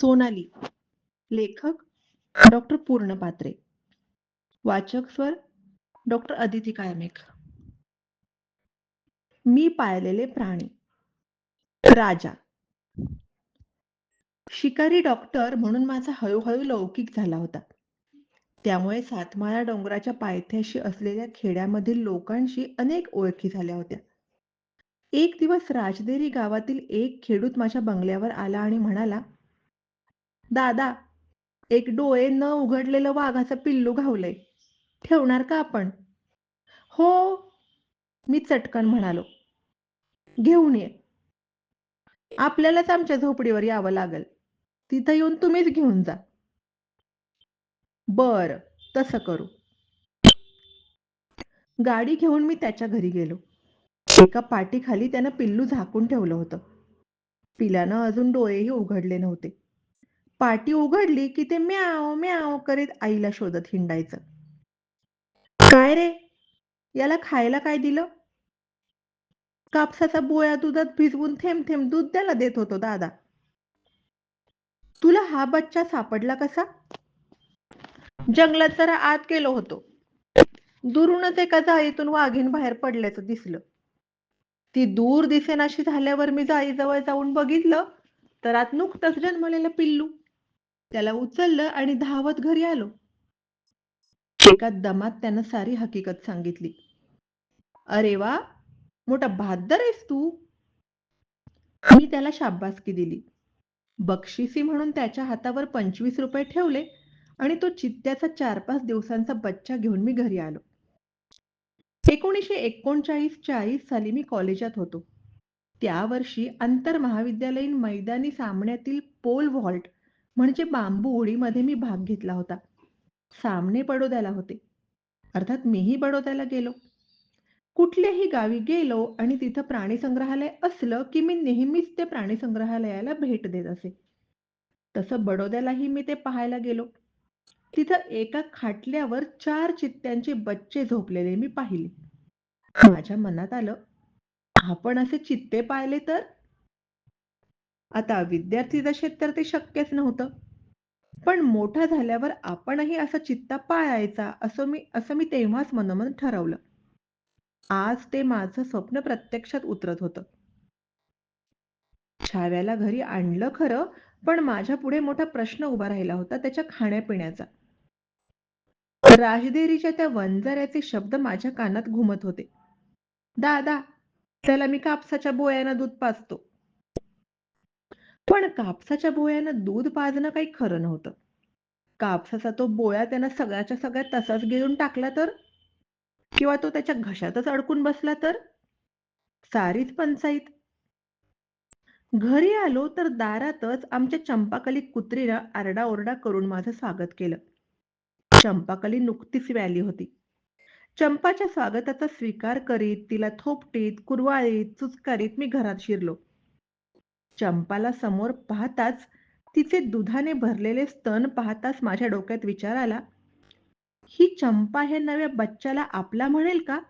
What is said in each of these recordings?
सोनाली लेखक डॉक्टर पूर्ण पात्रे वाचक स्वर डॉक्टर अदिती कायमेक. मी पाळलेले प्राणी. राजा. शिकारी डॉक्टर म्हणून माझा हळूहळू लौकिक झाला होता. त्यामुळे सातमाळा डोंगराच्या पायथ्याशी असलेल्या खेड्यामधील लोकांशी अनेक ओळखी झाल्या होत्या. एक दिवस राजदेरी गावातील एक खेडूत माझ्या बंगल्यावर आला आणि म्हणाला दादा एक डोळे न उघडलेलं वाघाचं पिल्लू घावलंय. ठेवणार का आपण? हो मी चटकन म्हणालो. घेऊन ये. आपल्यालाच आमच्या झोपडीवर यावं लागल. तिथं येऊन तुम्हीच घेऊन जा. बर तसं करू. गाडी घेऊन मी त्याच्या घरी गेलो. एका पाठीखाली त्यानं पिल्लू झाकून ठेवलं होतं. पिल्यानं अजून डोळेही उघडले नव्हते. पाटी उघडली की ते म्याव म्याव करीत आईला शोधत हिंडायचं. काय रे? याला खायला काय दिलं? कापसाचा बोया दुधात भिजवून थेंब थेंब दूध त्याला देत होतो दादा. तुला हा बच्चा सापडला कसा? जंगलात जरा आत गेलो होतो. दुरूनच एका जाळीतून वाघीण बाहेर पडल्याचं दिसलं. ती दूर दिसेनाशी झाल्यावर मी जाळीजवळ जाऊन बघितलं तर आत नुकतंच जन्मलेलं पिल्लू. त्याला उचललं आणि धावत घरी आलो. एका दमात त्यानं सारी हकीकत सांगितली. अरे वा मोठा बहादर आहेस तू. मी त्याला शाब्बासकी दिली. बक्षिसी म्हणून त्याच्या हातावर पंचवीस रुपये ठेवले आणि तो चित्त्याचा चार पाच दिवसांचा बच्चा घेऊन मी घरी आलो. एकोणीसशे एकोणचाळीस चाळीस साली मी कॉलेजात होतो. त्या वर्षी आंतर महाविद्यालयीन मैदानी सामन्यातील पोल व्हॉल्ट म्हणजे बांबू उडीमध्ये मी भाग घेतला होता. सामने बडोद्याला होते. अर्थात मीही बडोद्याला गेलो. कुठल्याही गावी गेलो आणि तिथं प्राणी संग्रहालय असलं की मी नेहमीच ते प्राणी संग्रहालयाला भेट देत असे. तसं बडोद्यालाही मी ते पाहायला गेलो. तिथं एका खाटल्यावर चार चित्त्यांचे बच्चे झोपलेले मी पाहिले. माझ्या मनात आलं आपण असे चित्ते पाहिले तर? आता विद्यार्थी दशेत तर ते शक्यच नव्हतं. पण मोठा झाल्यावर आपणही असा चित्ता पाळायचा असं मी असं मी तेव्हाच मनोमन ठरवलं. आज ते माझं स्वप्न प्रत्यक्षात उतरत होतं. छाव्याला घरी आणलं खरं पण माझ्या पुढे मोठा प्रश्न उभा राहिला होता त्याच्या खाण्यापिण्याचा. राजदेरीच्या त्या वंजाऱ्याचे शब्द माझ्या कानात घुमत होते. दादा त्याला मी कापसाच्या बोयानं दूध पाजतो. पण कापसाच्या बोयानं दूध पाजणं काही खरं नव्हतं. कापसाचा तो बोया त्यानं सगळ्याच्या सगळ्यात तसाच गिळून टाकला तर? किंवा तो त्याच्या घशातच अडकून बसला तर? सारीच पंचाईत. घरी आलो तर दारातच आमच्या चंपाकली कुत्रीनं आरडाओरडा करून माझं स्वागत केलं. चंपाकली नुकतीच व्याली होती. चंपाच्या स्वागताचा स्वीकार करीत तिला थोपटीत कुरवाळीत चुचकारीत मी घरात शिरलो. चंपाला समोर पाहताच तिचे दुधाने भरलेले स्तन पाहताच माझ्या डोक्यात विचार आला. ही चंपा ह्या नव्या बच्च्याला आपला म्हणेल का?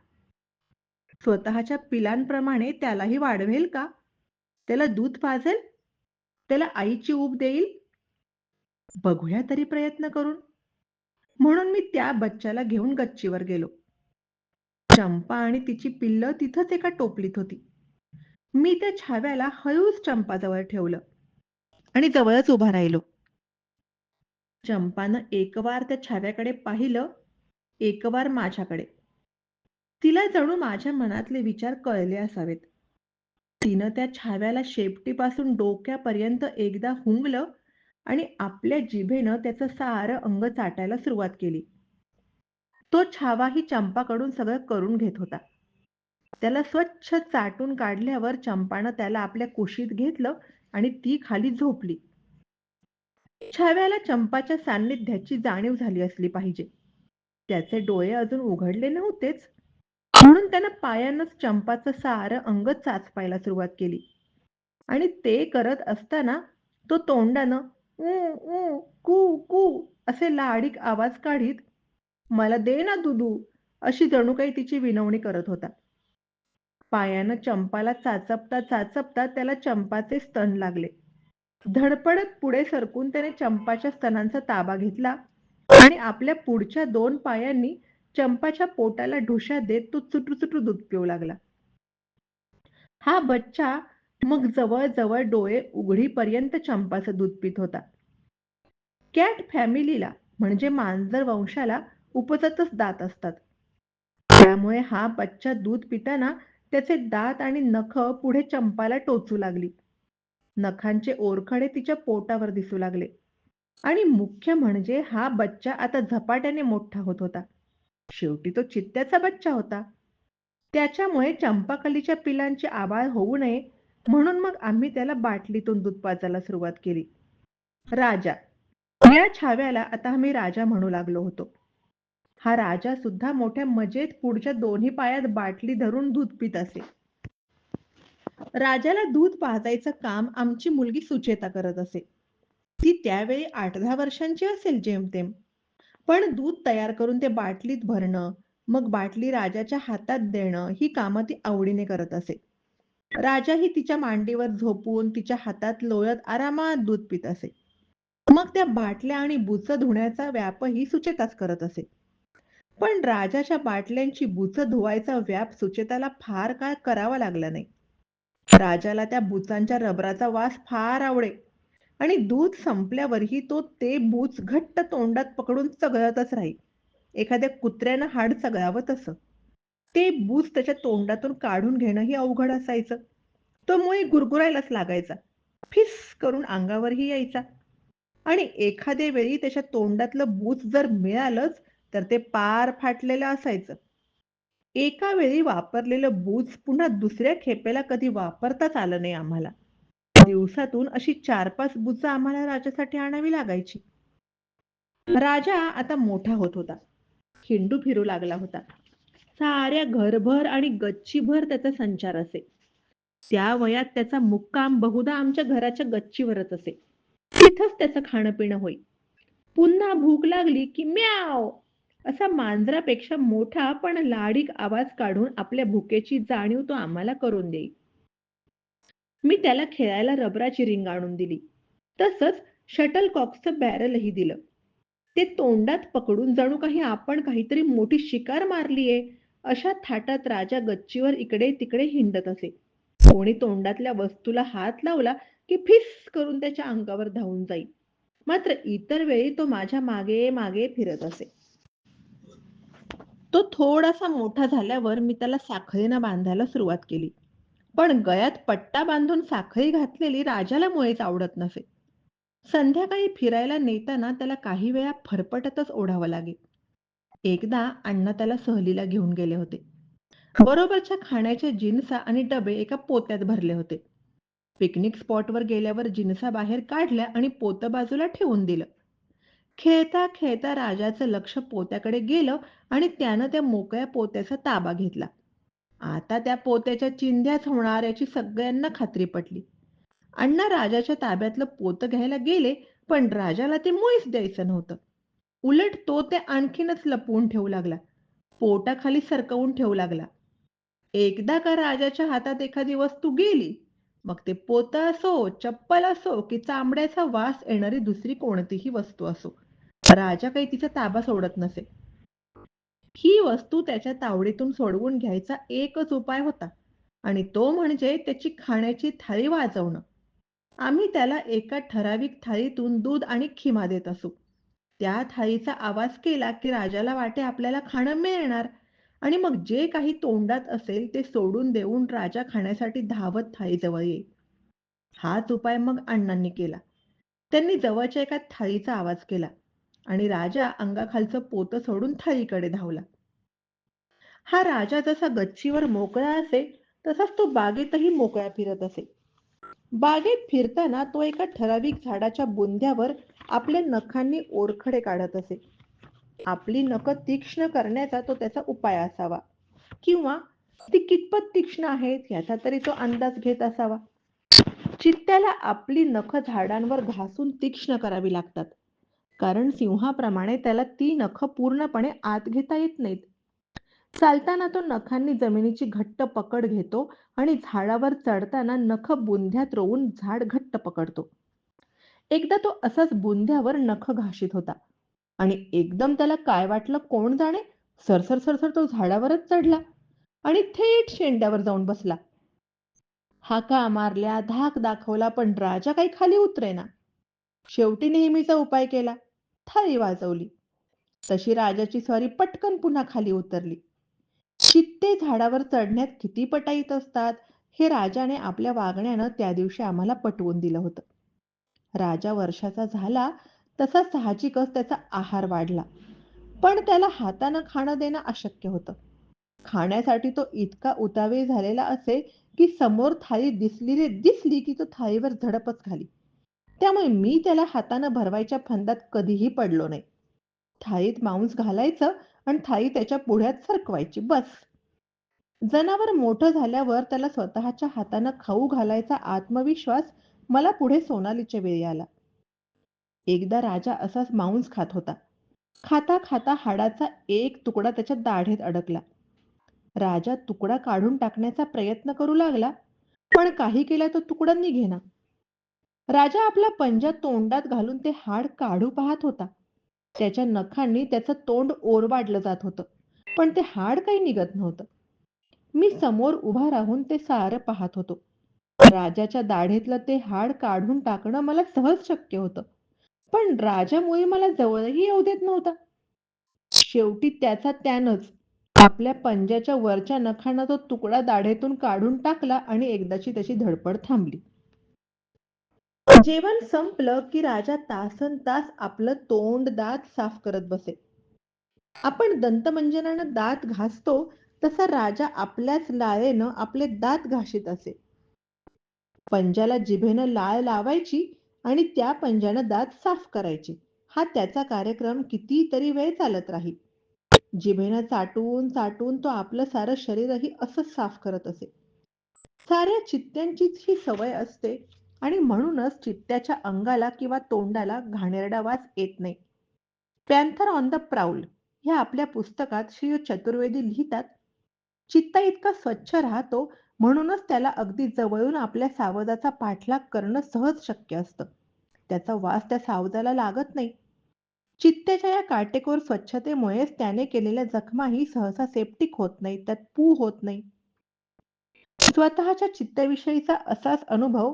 स्वतःच्या पिलांप्रमाणे त्यालाही वाढवेल का? त्याला दूध पाजेल? त्याला आईची ऊब देईल? बघूया तरी प्रयत्न करून. म्हणून मी त्या बच्च्याला घेऊन गच्चीवर गेलो. चंपा आणि तिची पिल्ल तिथंच एका टोपलीत होती. मी त्या छाव्याला हळूच चंपाजवळ ठेवलं आणि जवळच उभा राहिलो. चंपानं एकवार त्या छाव्याकडे पाहिलं एकवार माझ्याकडे. तिला जणू माझ्या मनातले विचार कळले असावेत. तिनं त्या छाव्याला शेपटीपासून डोक्यापर्यंत एकदा हुंगलं आणि आपल्या जिभेनं त्याचं सारं अंग चाटायला सुरुवात केली. तो छावाही चंपाकडून सगळं करून घेत होता. त्याला स्वच्छ चाटून काढल्यावर चंपानं त्याला आपल्या कुशीत घेतलं आणि ती खाली झोपली. छाव्याला चंपाच्या सान्निध्याची जाणीव झाली असली पाहिजे. त्याचे डोळे अजून उघडले नव्हतेच. म्हणून त्यानं पायानंच चंपाचं सारं अंग चाचपायला सुरुवात केली. आणि ते करत असताना तो तोंडानं ऊ ऊ कू कू असे लाडीक आवाज काढीत मला दे ना दुदू अशी जणू काही तिची विनवणी करत होता. पायानं चंपाला चाचपता चाचपता त्याला चंपाचे स्तन लागले. धडपडत पुढे सरकून त्याने चंपाच्या स्तनांचा ताबा घेतला आणि आपल्या पुढच्या दोन पायांनी चंपाच्या पोटाला ढुशा देत तो चुटू दूध पिऊ लागला. हा बच्चा मग जवळ जवळ डोळे उघडीपर्यंत चंपाचं दूध पित होता. कॅट फॅमिलीला म्हणजे मांजर वंशाला उपजतच दात असतात. त्यामुळे हा बच्चा दूध पिताना त्याचे दात आणि नख पुढे चंपाला टोचू लागली. नखांचे ओरखडे तिच्या पोटावर दिसू लागले. आणि मुख्य म्हणजे हा बच्चा आता झपाट्याने मोठा होत होता. शेवटी तो चित्त्याचा बच्चा होता. त्याच्यामुळे चंपाकलीच्या पिलांची आबाळ होऊ नये म्हणून मग आम्ही त्याला बाटलीतून दूध पाजायला सुरुवात केली. राजा. या छाव्याला आता आम्ही राजा म्हणू लागलो होतो. हा राजा सुद्धा मोठ्या मजेत पुढच्या दोन्ही पायात बाटली धरून दूध पित असे. राजाला दूध पाजायचं काम आमची मुलगी सुचेता करत असे. ती त्यावेळी आठ दहा वर्षांची असेल जेमतेम. पण दूध तयार करून ते बाटलीत भरणं मग बाटली राजाच्या हातात देणं ही कामं ती आवडीने करत असे. राजा ही तिच्या मांडीवर झोपून तिच्या हातात लोळत आरामात दूध पित असे. मग त्या बाटल्या आणि बुच धुण्याचा व्यापही सुचेताच करत असे. पण राजाच्या बाटल्यांची बुच धुवायचा व्याप सुचेताला फार काळ करावा लागला नाही. राजाला त्या बुचांच्या रबराचा वास फार आवडे. आणि दूध संपल्यावरही तो ते बूच घट्ट तोंडात पकडून चगळतच राही. एखाद्या कुत्र्यानं हाड चगळावं तसं. ते बूच त्याच्या तोंडातून काढून घेणंही अवघड असायचं. तो मुळे गुरगुरायलाच लागायचा. फिस करून अंगावरही यायचा. आणि एखाद्या वेळी त्याच्या तोंडातलं बूच जर मिळालंच तर ते पार फाटलेलं असायचं. एका वेळी वापरलेलं बूज पुन्हा दुसऱ्या खेपेला कधी वापरताच आलं नाही आम्हाला. दिवसातून अशी चार पाच बुज आम्हाला राजासाठी आणावी लागायची. राजा आता मोठा होत होता. हिंडू फिरू लागला होता. साऱ्या घरभर आणि गच्चीभर त्याचा संचार असे. त्या वयात त्याचा मुक्काम बहुधा आमच्या घराच्या गच्चीवरच असे. तिथंच त्याचं खाणं पिणं होई. पुन्हा भूक लागली की म्याव! असा मांजरापेक्षा मोठा पण लाडीक आवाज काढून आपल्या भुकेची जाणीव तो आम्हाला करून देई मी त्याला खेळायला रबराची रिंग आणून दिली. तसंच शटल कॉक्सचं बॅरलही दिलं. ते तोंडात पकडून जणू काही आपण काहीतरी मोठी शिकार मारलीये अशा थाटात राजा गच्चीवर इकडे तिकडे हिंडत असे. कोणी तोंडातल्या वस्तूला हात लावला की फिस करून त्याच्या अंगावर धावून जाई. मात्र इतर वेळी तो माझ्या मागे मागे फिरत असे. तो थोडासा मोठा झाल्यावर मी त्याला साखळीनं बांधायला सुरुवात केली. पण गळ्यात पट्टा बांधून साखळी घातलेली राजाला मुळेच आवडत नसे. संध्याकाळी फिरायला नेताना त्याला काही वेळा फरफटतच ओढावं लागे. एकदा अण्णा त्याला सहलीला घेऊन गेले होते. बरोबरच्या खाण्याचे जिन्सा आणि डबे एका पोत्यात भरले होते. पिकनिक स्पॉटवर गेल्यावर जिन्सा बाहेर काढल्या आणि पोत बाजूला ठेवून दिलं. खेळता खेळता राजाचं लक्ष पोत्याकडे गेलं आणि त्यानं त्या मोकळ्या पोत्याचा ताबा घेतला. आता त्या पोत्याच्या चिंध्याच होणार याची सगळ्यांना खात्री पटली. अण्णा राजाच्या ताब्यातलं पोत घ्यायला गेले पण राजाला ते मुळीच द्यायचं नव्हतं. उलट तो ते आणखीनच लपवून ठेवू लागला. पोटाखाली सरकवून ठेवू लागला. एकदा का राजाच्या हातात एखादी वस्तू गेली? मग ते पोत असो चप्पल असो की चांबड्याचा वास येणारी दुसरी कोणतीही वस्तू असो. राजा काही तिचा ताबा सोडत नसे. ही वस्तू त्याच्या तावडीतून सोडवून घ्यायचा एकच उपाय होता आणि तो म्हणजे त्याची खाण्याची थाळी वाजवणं. आम्ही त्याला एका ठराविक थाळीतून दूध आणि खिमा देत असू. त्या थाळीचा आवाज केला की राजाला वाटे आपल्याला खाणं मिळणार आणि मग जे काही तोंडात असेल ते सोडून देऊन राजा खाण्यासाठी धावत थाळीजवळ येईल. हाच उपाय मग अण्णांनी केला. त्यांनी जवळच्या एका थाळीचा आवाज केला. आणि राजा अंगाखालचं पोत सोडून थाळीकडे धावला. हा राजा जसा गच्चीवर मोकळा असे तसाच तो बागेतही मोकळा फिरत असे. बागेत फिरताना तो एका ठराविक झाडाच्या बुंध्यावर आपल्या नखांनी ओरखडे काढत असे. आपली नख तीक्ष्ण करण्याचा तो त्याचा उपाय असावा. किंवा ती कितपत तीक्ष्ण आहेत याचा तरी तो अंदाज घेत असावा. चित्त्याला आपली नख झाडांवर घासून तीक्ष्ण करावी लागतात. कारण सिंहाप्रमाणे त्याला ती नख पूर्णपणे आत घेता येत नाहीत. चालताना तो नखांनी जमिनीची घट्ट पकड घेतो आणि झाडावर चढताना नख बुंध्यात रोवून झाड घट्ट पकडतो. एकदा तो असाच बुंध्यावर नख घाशीत होता आणि एकदम त्याला काय वाटलं कोण जाणे? सरसर सरसर तो झाडावरच चढला आणि थेट शेंड्यावर जाऊन बसला. हाका मारल्या धाक दाखवला पण राजा काही खाली उतरेना. शेवटी नेहमीचा उपाय केला. थाळी वाजवली. तशी राजाची स्वारी पटकन पुन्हा खाली उतरली. चित्ते झाडावर चढण्यात किती पटाईत असतात हे राजाने आपल्या वागण्यानं त्या दिवशी आम्हाला पटवून दिलं होतं. राजा वर्षाचा झाला तसा साहजिकच त्याचा आहार वाढला. पण त्याला हातानं खाणं देणं अशक्य होतं. खाण्यासाठी तो इतका उतावीळ झालेला असे की समोर थाळी दिसली दिसली की तो थाळीवर झडपच घाली त्यामुळे मी त्याला हातानं भरवायच्या फंदात कधीही पडलो नाही. थाळीत मांस घालायचं आणि थाळी त्याच्या पुढ्यात सरकवायची बस. जनावर मोठं झाल्यावर त्याला स्वतःच्या हातानं खाऊ घालायचा आत्मविश्वास मला पुढे सोनालीच्या वेळी आला. एकदा राजा असाच मांस खात होता. खाता खाता हाडाचा एक तुकडा त्याच्या दाढेत अडकला. राजा तुकडा काढून टाकण्याचा प्रयत्न करू लागला पण काही केला तो तुकडा निघेना. राजा आपला पंजा तोंडात घालून ते हाड काढू पाहत होता. त्याच्या नखांनी त्याचं तोंड ओरबाडलं जात होतं. पण ते हाड काही निघत नव्हतं. मी समोर उभा राहून ते सारं पाहत होतो. राजाच्या दाढेतलं ते हाड काढून टाकणं मला सहज शक्य होतं. पण राजामुळे मला जवळही येऊ देत नव्हता. शेवटी त्याचा त्यानंच आपल्या पंजाच्या वरच्या नखांना तो तुकडा दाढेतून काढून टाकला आणि एकदाची त्याची धडपड थांबली. जेवण संपलं की राजा तासन तास आपलं तोंड दात साफ करत बसे. आपण दंतमंजनानं दात घासतो तसा राजा आपल्याच लाळेनं आपले दात घाशीत असे. पंजाला जिभेनं लाळ लावायची आणि त्या पंजानं दात साफ करायचे. हा त्याचा कार्यक्रम कितीतरी वेळ चालत राही जिभेनं चाटून चाटून तो आपलं सारं शरीरही असंच साफ करत असे. साऱ्या चित्त्यांचीच ही सवय असते आणि म्हणूनच चित्त्याच्या अंगाला किंवा तोंडाला घाणेरडा वास येत नाही. पॅन्थर ऑन द प्राऊल ह्या आपल्या पुस्तकात श्री चतुर्वेदी लिहितात चित्ता इतका स्वच्छ राहतो म्हणूनच त्याला अगदी जवळून आपल्या सावजाचा पाठलाग करणं सहज शक्य असतं. त्याचा वास त्या सावजाला लागत नाही. चित्त्याच्या या काटेकोर स्वच्छतेमुळेच त्याने केलेल्या जखमाही सहसा सेप्टिक होत नाही त्यात पू होत नाही. स्वतःच्या चित्ताविषयीचा असाच अनुभव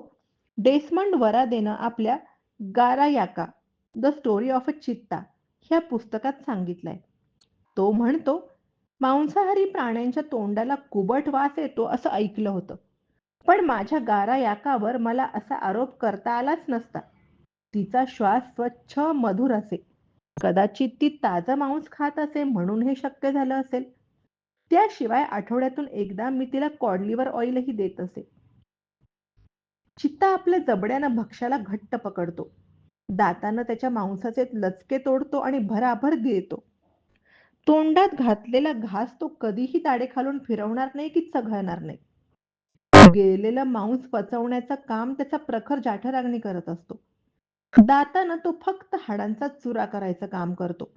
डेसमंड वरादेनं आपल्या गारायाका the story of a cheetah ह्या पुस्तकात सांगितलंय. तो म्हणतो मांसाहारी प्राण्यांच्या तोंडाला कुबट वास येतो असं ऐकलं होतं. पण माझ्या गारा याकावर मला असा आरोप करता आलाच नसता. तिचा श्वास स्वच्छ मधुर असे. कदाचित ती ताजं मांस खात असे म्हणून हे शक्य झालं असेल. त्याशिवाय आठवड्यातून एकदा मी तिला कॉडलीवर ऑइलही देत असे. चित्ता आपल्या जबड्यानं भक्ष्याला घट्ट पकडतो. दातानं त्याच्या मांसाचे लचके तोडतो आणि भराभर गिळतो. तोंडात घातलेला घास तो कधीही ताडे खालून फिरवणार नाही की चघळणार नाही. गेलेला मांस पचवण्याचं काम त्याचा प्रखर जाठराग्नी करत असतो. दातानं तो फक्त हाडांचा चुरा करायचं काम करतो.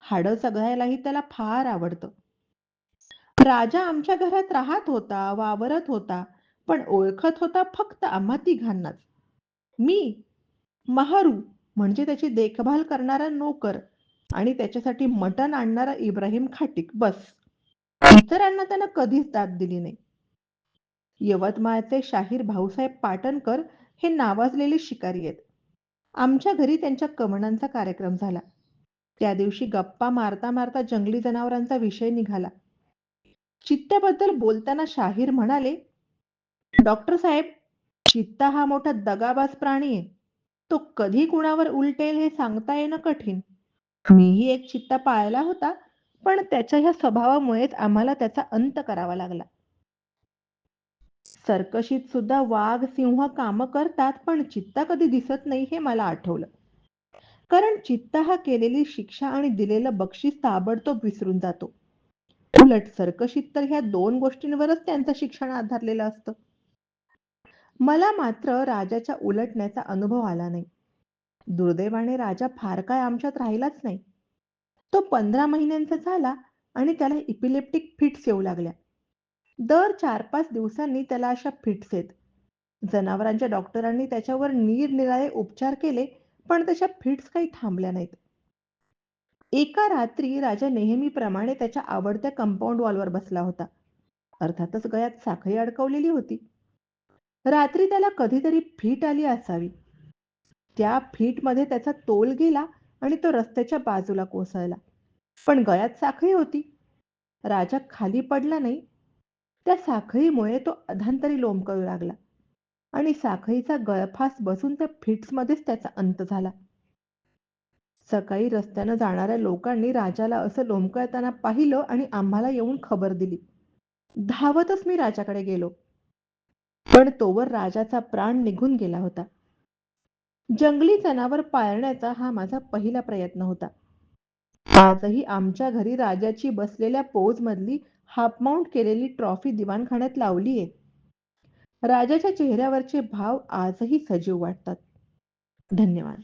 हाडं चघळायलाही त्याला फार आवडतं. राजा आमच्या घरात राहत होता वावरत होता. पण ओळखत होता फक्त आम्हा तिघांनाच. मी महारू म्हणजे त्याची देखभाल करणारा नोकर आणि त्याच्यासाठी मटण आणणारा इब्राहिम खाटिक बस. इतरांना त्यानं कधीच दाद दिली नाही. यवतमाळचे शाहीर भाऊसाहेब पाटणकर हे नावाजलेले शिकारी आहेत. आमच्या घरी त्यांच्या कमणांचा कार्यक्रम झाला. त्या दिवशी गप्पा मारता मारता जंगली जनावरांचा विषय निघाला. चित्त्याबद्दल बोलताना शाहीर म्हणाले डॉक्टर साहेब चित्ता हा मोठा दगाबाज प्राणी आहे. तो कधी कुणावर उलटेल हे सांगता येणं कठीण. मीही एक चित्ता पाळला होता पण त्याच्या ह्या स्वभावामुळेच आम्हाला त्याचा अंत करावा लागला. सर्कशीत सुद्धा वाघ सिंह काम करतात पण चित्ता कधी दिसत नाही हे मला आठवलं. कारण चित्ता हा केलेली शिक्षा आणि दिलेलं बक्षीस ताबडतोब विसरून जातो. उलट सर्कशीत तर ह्या दोन गोष्टींवरच त्यांचं शिक्षण आधारलेलं असतं. मला मात्र राजाच्या उलटण्याचा अनुभव आला नाही. दुर्दैवाने राजा फार काय आमच्यात राहिलाच नाही. तो पंधरा महिन्यांचा झाला आणि त्याला इपिलेप्टिक फिट्स येऊ लागल्या. दर चार पाच दिवसांनी त्याला अशा फिट्स येत. जनावरांच्या डॉक्टरांनी त्याच्यावर निरनिराळे उपचार केले पण त्याच्या फिट्स काही थांबल्या नाहीत. एका रात्री राजा नेहमीप्रमाणे त्याच्या आवडत्या कंपाऊंड वॉलवर बसला होता. अर्थातच गळ्यात साखळी अडकवलेली होती. रात्री त्याला कधीतरी फीट आली असावी. त्या फीटमध्ये त्याचा तोल गेला आणि तो रस्त्याच्या बाजूला कोसळला. पण गळ्यात साखळी होती. राजा खाली पडला नाही. त्या साखळीमुळे तो अधांतरी लोंबकळू लागला. आणि साखळीचा गळफास बसून त्या फिट्समध्येच त्याचा अंत झाला. सकाळी रस्त्यानं जाणाऱ्या लोकांनी राजाला असं लोंबकळताना पाहिलं आणि आम्हाला येऊन खबर दिली. धावतच मी राजाकडे गेलो. पण तोवर राजाचा प्राण निघून गेला होता. जंगली जनावर पाळण्याचा हा माझा पहिला प्रयत्न होता. आजही आमच्या घरी राजाची बसलेल्या पोज मधली हाफ माउंट केलेली ट्रॉफी दिवाणखान्यात लावलीये. राजाच्या चेहऱ्यावरचे भाव आजही सजीव वाटतात. धन्यवाद.